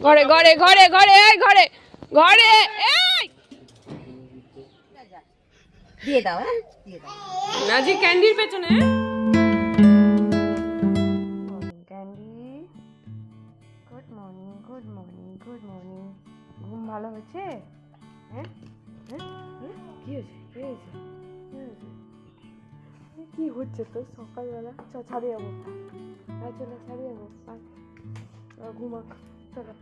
ঘরে ঘরে ঘরে ঘরে এই ঘরে ঘরে এই! দিয়ে দাও হ্যাঁ? দিয়ে দাও। নাজি ক্যান্ডির পেছনে Candy good morning good morning good morning ঘুম ভালো হয়েছে? হ্যাঁ? হ্যাঁ? কি হয়েছে? কি হয়েছে? কি হচ্ছে তোর সকালবেলা? চ ছাদে যাব। আয় চলে ছাদে যাব। ঘুমাক। চলো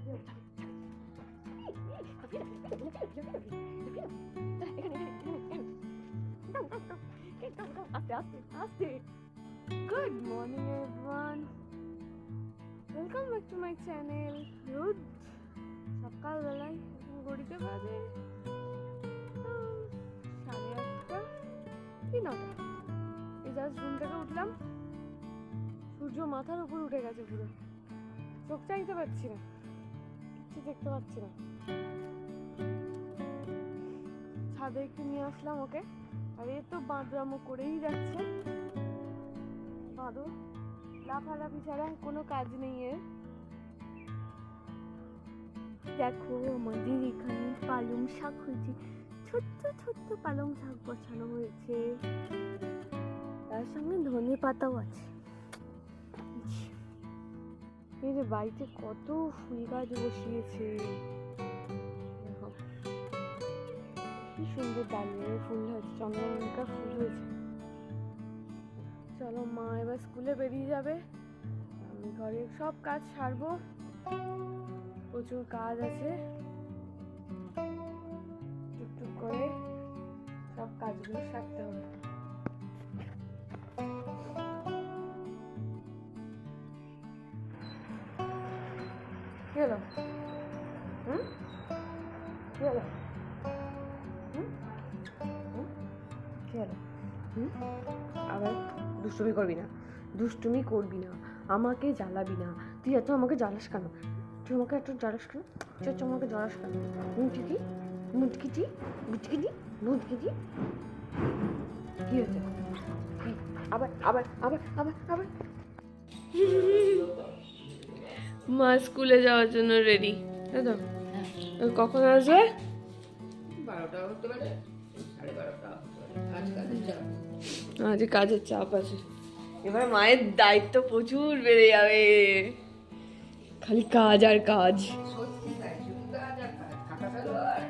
আস্তে আস্তে আস্তে good morning everyone welcome back to my channel রোজ সকালবেলায় ঘড়িতে বাজে সাড়ে আটটা কি নটা। এই জাস্ট ঘুম থেকে উঠলাম। সূর্য মাথার উপর উঠে গেছে পুরো। চোখ চাইতে পারছি না। কিছু দেখতে পাচ্ছি না। ছাদে একটু নিয়ে আসলাম ওকে। আর এ তো বাঁদরামো করেই যাচ্ছে। বাঁদর লাফালাফি ছাড়া কোনো কাজ নেই এর। দেখো আমাদের এখানে পালং শাক হয়েছে। ছোট্ট ছোট্ট পালং শাক বসানো হয়েছে। তার সঙ্গে ধনে পাতাও আছে। এই যে বাড়িতে কত ফুল গাছ বসিয়েছে। কি সুন্দর ডালিয়া ফুল হয়েছে, চন্দ্রমল্লিকা ফুল হয়েছে। চলো মা এবার স্কুলে বেরিয়ে যাবে। আমি ঘরের সব কাজ সারবো। প্রচুর কাজ আছে। টুকটুক করে সব কাজগুলো সারতে হবে। কি হলো কি হলো? কি হলো আবার দুষ্টুমি করবি না। দুষ্টুমি করবি না। আমাকে জ্বালাবি না। তুই এত আমাকে জ্বালাস কেন? তুই আমাকে এত জ্বালাস কেন? তুই এত আমাকে জ্বালাস কেন? মুটকি মুটকিটি মুটকিটি মুটকিটি কি হয়েছে? আবার আবার আবার আবার আবার। মা স্কুলে যাওয়ার জন্য রেডি তাই তো। কখন আসবে? পারে আজ কাজের চাপ। আজ কাজের চাপ আছে। এবার মায়ের দায়িত্ব প্রচুর বেড়ে যাবে। খালি কাজ আর কাজ। সত্যি তাই শুধু কাজ আর কাজ। খাটা কাজ আর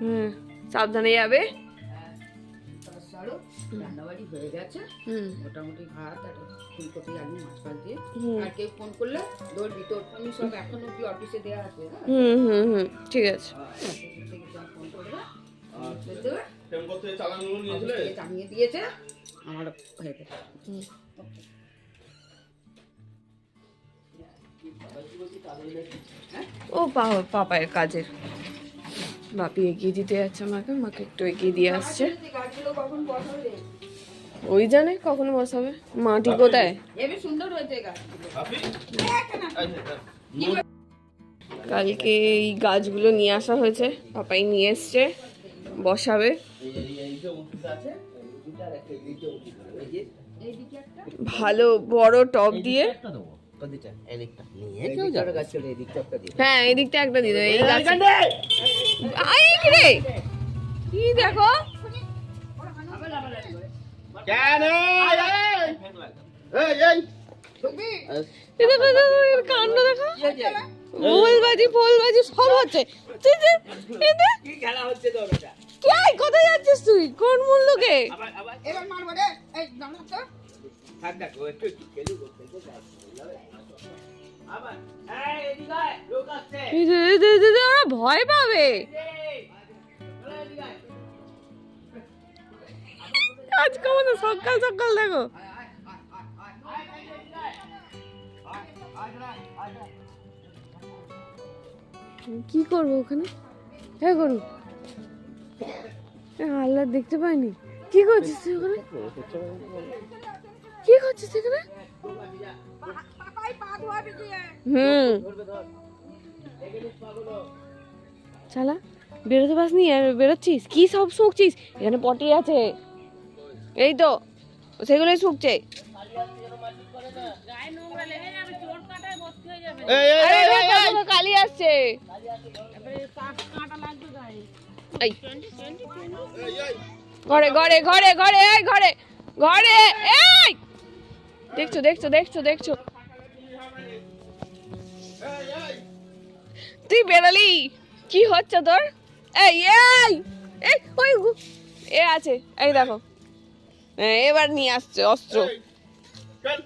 হুম সাবধানে যাবে। রান্নাবাড়ি হয়ে গেছে। হুম। মোটামুটি ভাত আর ফুলকপি আলু মাছ ভাত দিয়ে। হুম। আর কেউ ফোন করলে ধরবি তোর ফোনই সব এখন অব্দি অফিসে দেওয়া আছে হ্যাঁ? হুম হুম হুম ঠিক আছে। ফোন করবে টাঙিয়ে দিয়েছে। আমার হয়ে গেছে। হুম। ও পা- পাপায়ের কাজের। বাপি এগিয়ে দিতে যাচ্ছে আমাকে মাকে একটু এগিয়ে দিয়ে আসছে। গাছগুলো কখন বসাবে ওই জানে কখন বসাবে মাটি কোথায় কালকে এই গাছগুলো নিয়ে আসা হয়েছে পাপাই নিয়ে এসছে বসাবে। ভালো বড় টব দিয়ে। গাছ চলে এদিকটা একটা দিয়ে হ্যাঁ এই একটা দিয়ে এই গাছ আই কি রে! কি দেখো? দেখো, কাণ্ড দেখো। ফুলবাজি ফুলবাজি সব হচ্ছে। দেখ। কি কোথায় যাচ্ছিস তুই? কোন মূল্যকে? এবার মারবো রে। এই দাঁড়া তো। এই যে, এই যে, এই যে, এই যে, ওরা ভয় পাবে। আজকে আমাদের সকাল সকাল দেখো। কি করব ওখানে? হ্যাঁ করু আল্লাহ দেখতে পাইনি। কি করছিস ওখানে? কি করছিস এখানে? হুম। চালা বেরোতে পাসনি আর বেরোচ্ছিস? কি সব শুকছিস? এখানে পটি আছে। এই তো সেগুলোই শুকছে। কালি আসছে। ঘরে ঘরে ঘরে ঘরে ঘরে ঘরে এই। দেখছ দেখছ দেখছ দেখছ। তুই বেরালি কি হচ্ছে তোর? এই এই এই ওই এ আছে এই দেখো। হ্যাঁ, এবার নিয়ে আসছে অস্ত্র। চল,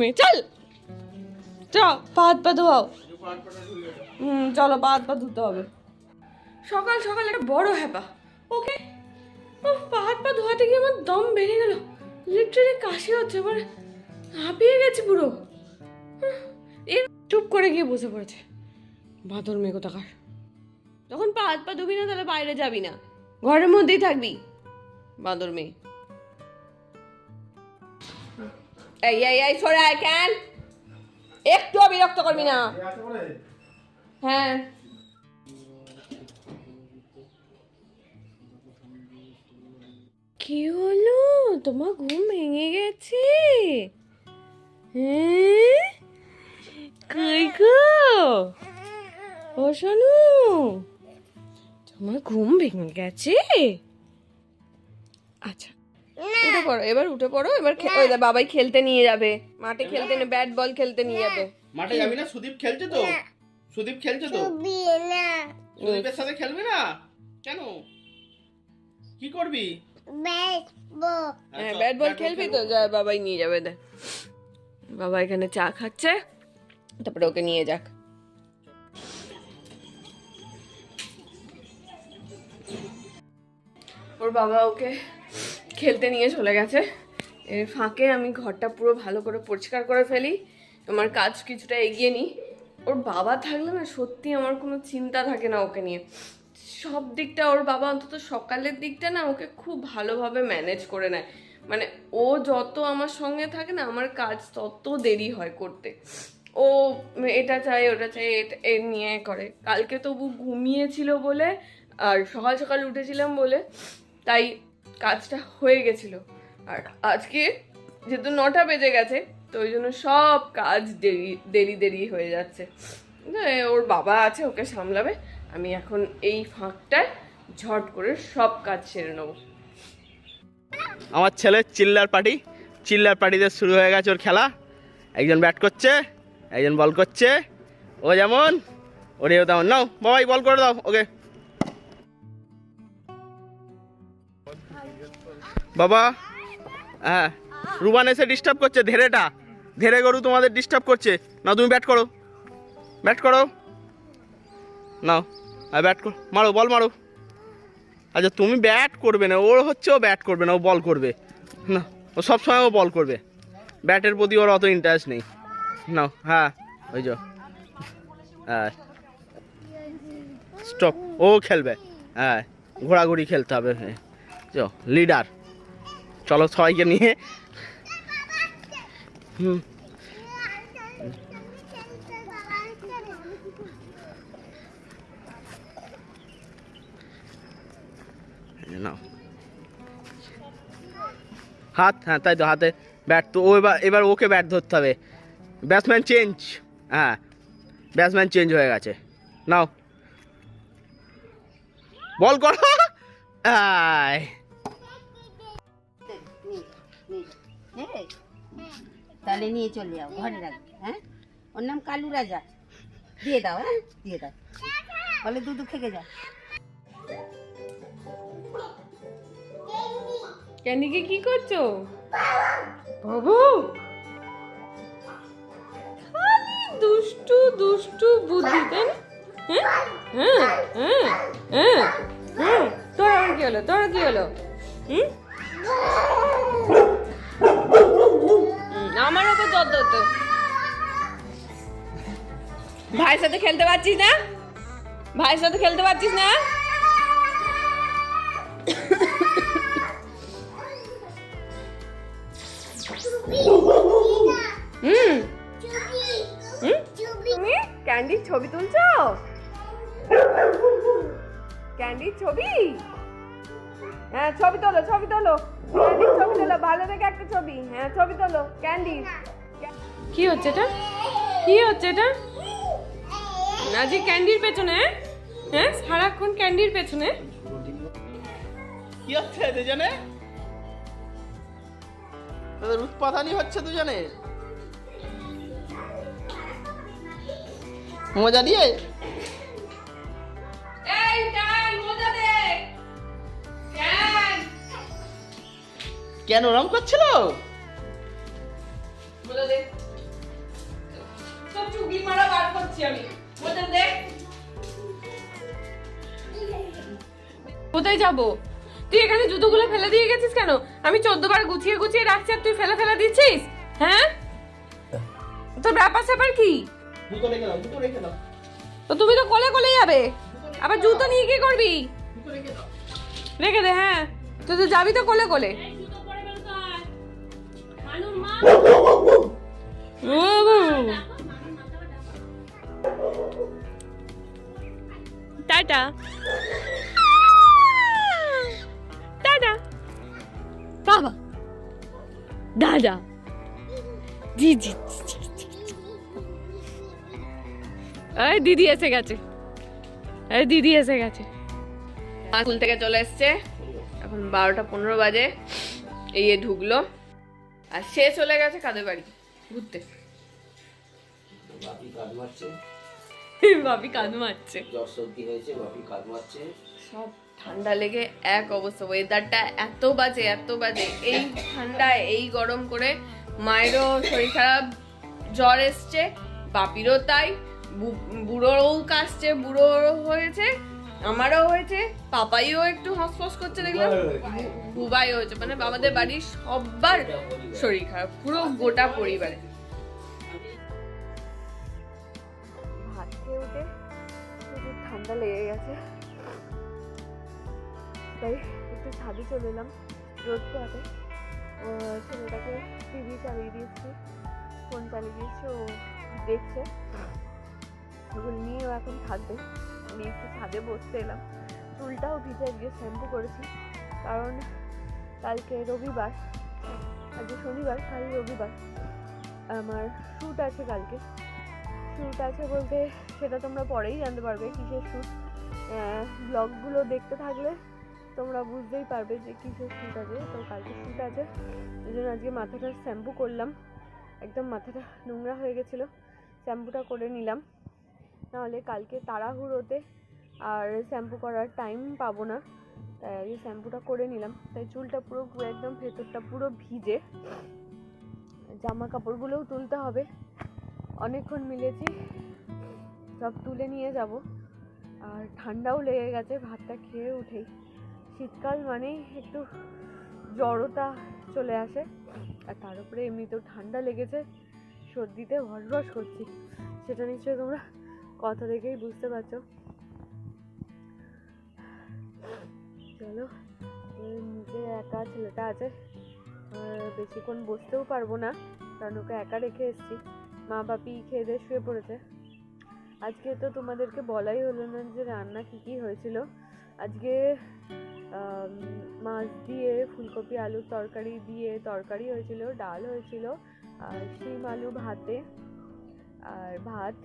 মেয়ে চল। চ পা হাত পা ধোয়াও। হুম চলো পা হাত পা ধুতে হবে। সকাল সকাল একটা বড় হ্যাপা। ওকে পা হাত পা ধোয়াতে গিয়ে আমার দম বেড়ে গেল। লিটারেলি কাশি হচ্ছে এবার হাঁপিয়ে গেছি পুরো। হুঁ, এর চুপ করে গিয়ে বসে পড়েছে। বাদর মেয়ে কোথাকার যখন পা হাত পা ধুবি না তাহলে বাইরে যাবি না। ঘরের মধ্যেই থাকবি বাদর মেয়ে। এই এই এই সরে আয় কেন? একটু বিরক্ত করবি না। হ্যাঁ। কি হলো? তোমার ঘুম ভেঙে গেছে? হ্যাঁ? কই গো? ও শোনো তোমার ঘুম ভেঙে গেছে? আচ্ছা উঠে পড়ো এবার উঠে পড়ো এবার বাবাই খেলতে নিয়ে যাবে। মাঠে খেলতে নিয়ে ব্যাট বল খেলতে নিয়ে যাবে। মাঠে যাবি না? সুদীপ খেলছে তো? সুদীপ খেলছে তো? সুদীপের সাথে খেলবি না? কেন? কি করবি? হ্যাঁ ব্যাট বল খেলবি তো? যা বাবাই নিয়ে যাবে দে। বাবা এখানে চা খাচ্ছে। তারপরে ওকে নিয়ে যাক। ওর বাবা ওকে খেলতে নিয়ে চলে গেছে। এর ফাঁকে আমি ঘরটা পুরো ভালো করে পরিষ্কার করে ফেলি। আমার কাজ কিছুটা এগিয়ে নিই। ওর বাবা থাকলে না সত্যি আমার কোনো চিন্তা থাকে না ওকে নিয়ে। সব দিকটা ওর বাবা অন্তত সকালের দিকটা না ওকে খুব ভালোভাবে ম্যানেজ করে নেয়। মানে ও যত আমার সঙ্গে থাকে না, আমার কাজ তত দেরি হয় করতে। ও এটা চাই ওটা চাই এ নিয়ে করে। কালকে তবু ঘুমিয়েছিল বলে আর সকাল সকাল উঠেছিলাম বলে তাই কাজটা হয়ে গেছিল। আর আজকে যেহেতু নটা বেজে গেছে, তো ওই জন্য সব কাজ দেরি দেরি দেরি হয়ে যাচ্ছে। ওর বাবা আছে, ওকে সামলাবে। আমি এখন এই ফাঁকটায় ঝট করে সব কাজ সেরে নেব। আমার ছেলে চিল্লার পার্টি। চিল্লার পার্টিতে শুরু হয়ে গেছে ওর খেলা। একজন ব্যাট করছে, একজন বল করছে। ও যেমন ওরেও তেমন। নাও, বাবাই, বল করে দাও ওকে। বাবা হ্যাঁ রুবান এসে ডিস্টার্ব করছে, ধেরেটা। ধেরে গরু তোমাদের ডিস্টার্ব করছে। না তুমি ব্যাট করো। ব্যাট করো। নাও, আর ব্যাট কর, মারো বল মারো। আচ্ছা তুমি ব্যাট করবে না, ওর হচ্ছে ও ব্যাট করবে না, ও বল করবে। না, ও সবসময় ও বল করবে। ব্যাটের প্রতি ওর অত ইন্টারেস্ট নেই। নাও হ্যাঁ ওই যো। হ্যাঁ। স্টপ ও খেলবে। হ্যাঁ ঘোরাঘুরি খেলতে হবে। চো লিডার চলো সবাইকে নিয়ে। হুম। নাও হাত হ্যাঁ তাই তো, হাতে ব্যাট তো, ও এবার এবার ওকে ব্যাট ধরতে হবে। ব্যাটসম্যান চেঞ্জ হ্যাঁ ব্যাটসম্যান চেঞ্জ হয়ে গেছে। নাও। বল করো। তাহলে নিয়ে চলে যাও, ঘরে রাখবে হ্যাঁ? ওর নাম কালু রাজা। দিয়ে দাও হ্যাঁ? দিয়ে দাও। বলে দুধু খেকে যাও। ক্যান্ডিকে কি করছ? বাবু! খালি দুষ্টু দুষ্টু বুদ্ধি তাই না? হ্যাঁ? হ্যাঁ? হ্যাঁ? হ্যাঁ? তোর আবার কি হলো? তোর কি হলো? হুম? আমার ওপর দর দর তো ভাইয়ের সাথে খেলতে পারছিস না? ভাইয়ের সাথে খেলতে পারছিস না? ছবি তুলছো? ক্যান্ডির ছবি? হ্যাঁ হ্যাঁ ছবি তোলো ছবি তোলো। ক্যান্ডির ছবি তোলো ভালো দেখে একটা ছবি। হ্যাঁ ছবি তোলো ক্যান্ডি কি হচ্ছে এটা? কি হচ্ছে এটা? না যে ক্যান্ডির পেছনে হ্যাঁ? সারাক্ষণ ক্যান্ডির পেছনে। কি হচ্ছে দুজনে? তাদের উৎপাদনই হচ্ছে দুজনে মজা দিয়ে? কেন? ওরম করছিল? মজা দে। সব চুগলি মারা বার করছি আমি। মজা দে। কোথায় যাব? তুই এখানে জুতোগুলো ফেলে দিয়ে গেছিস কেন? আমি চোদ্দ বার গুছিয়ে গুছিয়ে রাখছি আর তুই ফেলে ফেলে দিচ্ছিস? হ্যাঁ? তোর ব্যাপার স্যাপার কি? দুটো রেখে দাও দুটো রেখে দাও। তো তুমি তো কোলে কোলে যাবে। আবার জুতো নিয়ে কি করবি? রেখে দাও। রেখে দে হ্যাঁ। তুই তো যাবি তো কোলে কোলে। টাটা। টাটা। বাবা। দাদা। জি, জি, এই দিদি এসে গেছে। এই দিদি এসে গেছে। স্কুল থেকে চলে এসছে। এখন বারোটা পনেরো বাজে। এই ঢুকলো। আর সে চলে গেছে কাদের বাড়ি? ঘুরতে। বাপি কাঁদ মারছে। ভাবি কাঁদ মারছে। জ্বর সর্দি হয়েছে বাপি কাঁদ মারছে। সব ঠান্ডা লেগে এক অবস্থা। ওয়েদারটা এত বাজে এত বাজে। এই ঠান্ডায় এই গরম করে মায়েরও শরীর খারাপ জ্বর এসছে বাপিরও তাই। বুড়োও কাশছে বুড়ো হয়েছে আমারও হয়েছে পাপাইও একটু হসফস করছে দেখলাম। বুবাই হয়েছে। মানে আমাদের বাড়ির সবার শরীর খারাপ পুরো গোটা পরিবারে। ভাত খেয়ে উঠে ঠান্ডা লেগে গেছে। তাই একটু ছাদে চলে এলাম রোদ পোহাতে। ও ছেলেটাকে টিভি চালিয়ে দিয়েছি ফোন চালিয়ে দিয়েছি ও দেখছে। ওগুলো নিয়েও এখন থাকবে। আমি একটু ছাদে বসতে এলাম। চুলটাও ভিজে গিয়ে শ্যাম্পু করেছি। কারণ কালকে রবিবার, আজকে শনিবার, কাল রবিবার আমার শ্যুট আছে কালকে। শ্যুট আছে বলতে সেটা তোমরা পরেই জানতে পারবে কিসের শ্যুট ব্লগগুলো দেখতে থাকলে তোমরা বুঝতেই পারবে যে কিসের শ্যুট আছে। তো কালকে শ্যুট আছে। ওই জন্য আজকে মাথাটা শ্যাম্পু করলাম। একদম মাথাটা নোংরা হয়ে গেছিল। শ্যাম্পুটা করে নিলাম। নাহলে কালকে তাড়াহুড়োতে আর শ্যাম্পু করার টাইম পাবো না। তাই আগে শ্যাম্পুটা করে নিলাম। তাই চুলটা পুরো একদম ভেতরটা পুরো ভিজে। জামা কাপড়গুলোও তুলতে হবে। অনেকক্ষণ মিলেছি। সব তুলে নিয়ে যাব। আর ঠান্ডাও লেগে গেছে, ভাতটা খেয়ে উঠেই। শীতকাল মানেই একটু জড়তা চলে আসে। আর তার উপরে এমনিতেও ঠান্ডা লেগেছে। সর্দিতে ভরভস করছি। সেটা নিশ্চয়ই তোমরা কথা দেখেই বুঝতে পারছ। চলো নিজে একা ছেলেটা আছে। বেশিক্ষণ বসতেও পারব না, কারণ ওকে একা রেখে এসেছি। মা বাপি খেয়ে দিয়ে শুয়ে পড়েছে। আজকে তো তোমাদেরকে বলাই হলো না যে রান্না কী কী হয়েছিল। আজকে মাছ দিয়ে ফুলকপি, আলুর তরকারি দিয়ে তরকারি হয়েছিল, ডাল হয়েছিল, আর শিম, আলু, ভাতে, আর ভাত।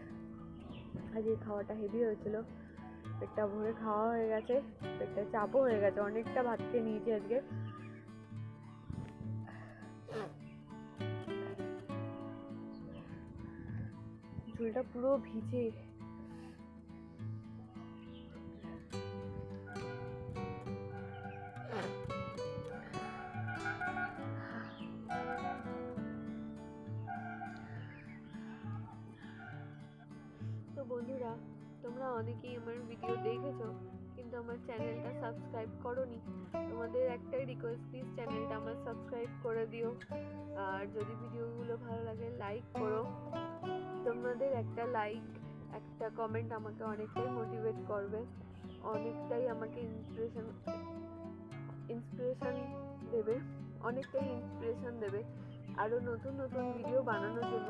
আজকে খাওয়াটা হেভি হয়েছিল। পেটটা ভরে খাওয়া হয়ে গেছে, পেটটা চাপও হয়ে গেছে, অনেকটা ভাত খেয়ে নিয়েছি আজকে। চুলটা পুরো ভিজে। অনেকেই আমার ভিডিও দেখেছ, কিন্তু আমার চ্যানেলটা সাবস্ক্রাইব করোনি। তোমাদের একটাই রিকোয়েস্ট প্লিজ চ্যানেলটা আমার সাবস্ক্রাইব করে দিও। আর যদি ভিডিওগুলো ভালো লাগে লাইক করো। তোমাদের একটা লাইক একটা কমেন্ট আমাকে অনেকটাই মোটিভেট করবে। অনেকটাই আমাকে ইন্সপিরেশন ইন্সপিরেশন দেবে। অনেকটাই ইন্সপিরেশন দেবে। আরও নতুন নতুন ভিডিও বানানোর জন্য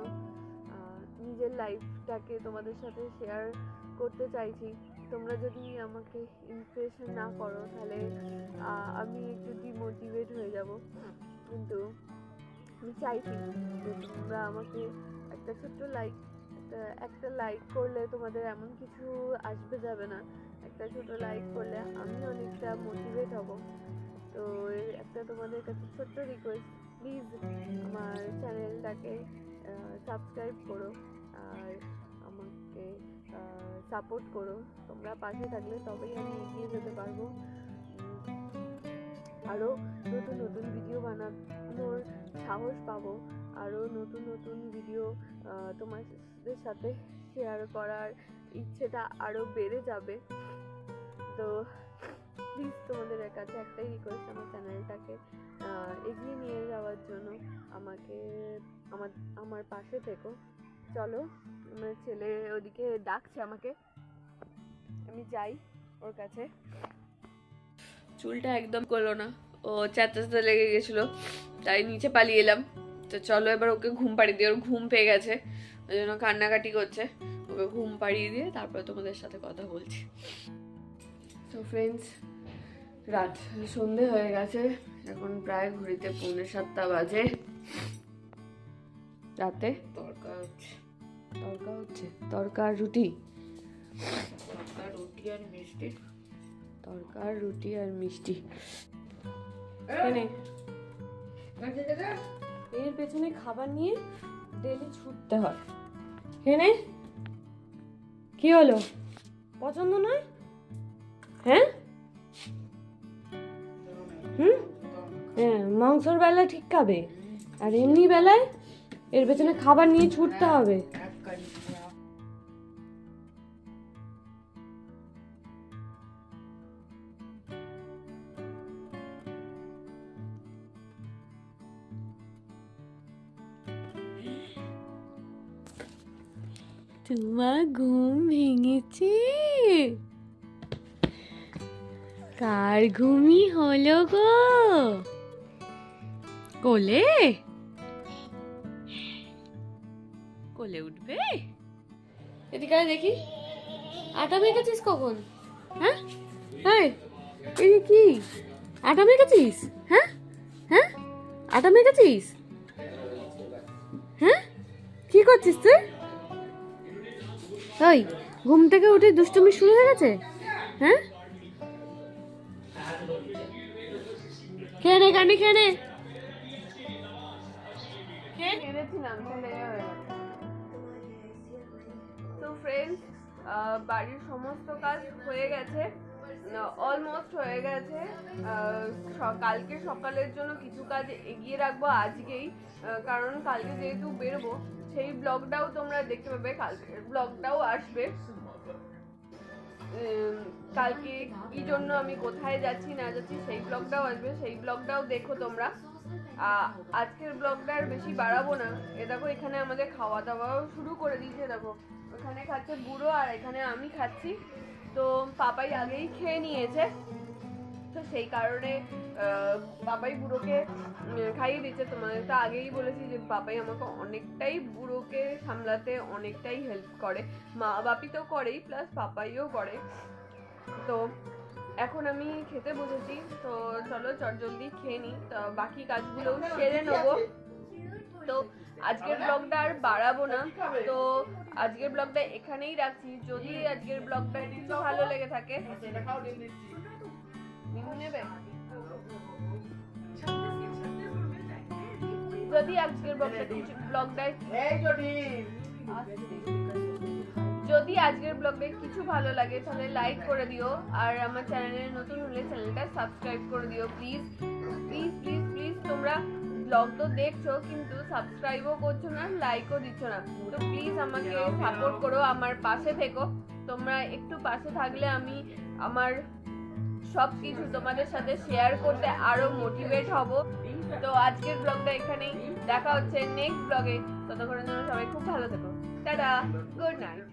নিজের লাইফটাকে তোমাদের সাথে শেয়ার করতে চাইছি। তোমরা যদি আমাকে ইন্সপিরেশন না করো, তাহলে আমি একটু ডিমোটিভেট হয়ে যাব। কিন্তু আমি চাইছি যে তোমরা আমাকে একটা ছোট্ট লাইক একটা একটা লাইক করলে তোমাদের এমন কিছু আসবে যাবে না। একটা ছোট লাইক করলে আমি অনেকটা মোটিভেট হব। তো একটা তোমাদের কাছে ছোট্ট রিকোয়েস্ট প্লিজ আমার চ্যানেলটাকে সাবস্ক্রাইব করো। আর আমাকে সাপোর্ট করো। তোমরা পাশে থাকলে তবেই আমি এগিয়ে যেতে পারব। আরও নতুন নতুন ভিডিও বানানোর সাহস পাবো। আরও নতুন নতুন ভিডিও তোমাদের সাথে শেয়ার করার ইচ্ছেটা আরও বেড়ে যাবে। তো প্লিজ তোমাদের কাছে একটাই রিকোয়েস্ট আমার চ্যানেলটাকে এগিয়ে নিয়ে যাওয়ার জন্য আমাকে, আমার আমার পাশে থেকো। চলো, আমার ছেলে ওদিকে ডাকছে আমাকে। আমি যাই ওর কাছে। চুলটা একদম করল না। ও চেঁচাতে লেগে গেছিল, তাই নিচে পালিয়ে এলাম। তো চলো এবার ওকে ঘুম পাড়িয়ে দিয়ে ওর ঘুম পেয়ে গেছে। ওই জন্য কান্নাকাটি করছে। ওকে ঘুম পাড়িয়ে দিয়ে তারপরে তোমাদের সাথে কথা বলছি। তো ফ্রেন্ডস রাত সন্ধে হয়ে গেছে। এখন প্রায় ঘড়িতে পৌনে সাতটা বাজে। রাতে তরকা হচ্ছে। তরকা হচ্ছে তরকা আর রুটি। তরকা রুটি আর মিষ্টি। তরকা আর রুটি আর মিষ্টি। এর পেছনে খাবার নিয়ে ডেলি ছুটতে হয়। হেনে কি হলো? পছন্দ নয়? হ্যাঁ? হুম? হ্যাঁ মাংসর বেলা ঠিক খাবে। আর এমনি বেলায় এর পেছনে খাবার নিয়ে ছুটতে হবে। তোমার ঘুম ভেঙেছে। কার ঘুমই হলো গো? কোলে? কোলে উঠবে? এদিকে দেখি। আটা মেখেছিস কখন? হ্যাঁ? এই এই কি? আটা মেখেছিস হ্যাঁ? হ্যাঁ? আটা মেখেছিস হ্যাঁ? কি করছিস তুই? ওই ঘুম থেকে উঠে দুষ্টুমি শুরু হয়ে গেছে? হ্যাঁ? খেয়ে নে কানি খেয়ে তো বাড়ির সমস্ত কাজ হয়ে গেছে। অলমোস্ট হয়ে গেছে। কালকে সকালের জন্য কিছু কাজ এগিয়ে রাখব আজকেই। কারণ কালকে যেহেতু বেরোবো সেই ব্লগটাও তোমরা দেখতে পাবে কালকের ব্লগটাও আসবে। কালকে কি জন্য আমি কোথায় যাচ্ছি না যাচ্ছি, সেই ব্লগটাও আসবে, সেই ব্লগটাও দেখো তোমরা। আজকের ব্লগটা আর বেশি বাড়াবো না। এ দেখো, এখানে আমাদের খাওয়া দাওয়াও শুরু করে দিয়েছে, দেখো। ওখানে খাচ্ছে বুড়ো আর এখানে আমি খাচ্ছি। তো পাপাই আগেই খেয়ে নিয়েছে। তো সেই কারণে পাপাই বুড়োকে খাইয়ে দিচ্ছে তোমাদের তো আগেই বলেছি যে পাপাই আমাকে অনেকটাই বুড়োকে সামলাতে অনেকটাই হেল্প করে। মা বাপি তো করেই প্লাস পাপাইও করে। তো এখন আমি খেতে বসেছি। তো চলো চট জলদি খেয়ে নিই। তো বাকি কাজগুলো সেরে নেব। তো আজকের ব্লগটা আর বাড়াবো না। তো আজকের ব্লগটা এখানেই রাখছি। যদি আজকের ব্লগটা কিছু ভালো লেগে থাকে নিমু নেবে? যদি আজকের ব্লগটা কিছু ব্লগটায় যদি আজকের ব্লগে কিছু ভালো লাগে তাহলে লাইক করে দিও। আর আমার চ্যানেলে নতুন হলে চ্যানেলটা সাবস্ক্রাইব করে দিও প্লিজ প্লিজ প্লিজ প্লিজ তোমরা ব্লগ তো দেখছ কিন্তু সাবস্ক্রাইবও করছ না লাইকও দিচ্ছ না। তো প্লিজ আমাকে সাপোর্ট করো আমার পাশে থেকো। তোমরা একটু পাশে থাকলে আমি আমার সব কিছু তোমাদের সাথে শেয়ার করতে আরও মোটিভেট হব। তো আজকের ব্লগটা এখানেই। দেখা হচ্ছে নেক্সট ব্লগে ততক্ষণের জন্য সবাই খুব ভালো থেকো। টাটা। Good night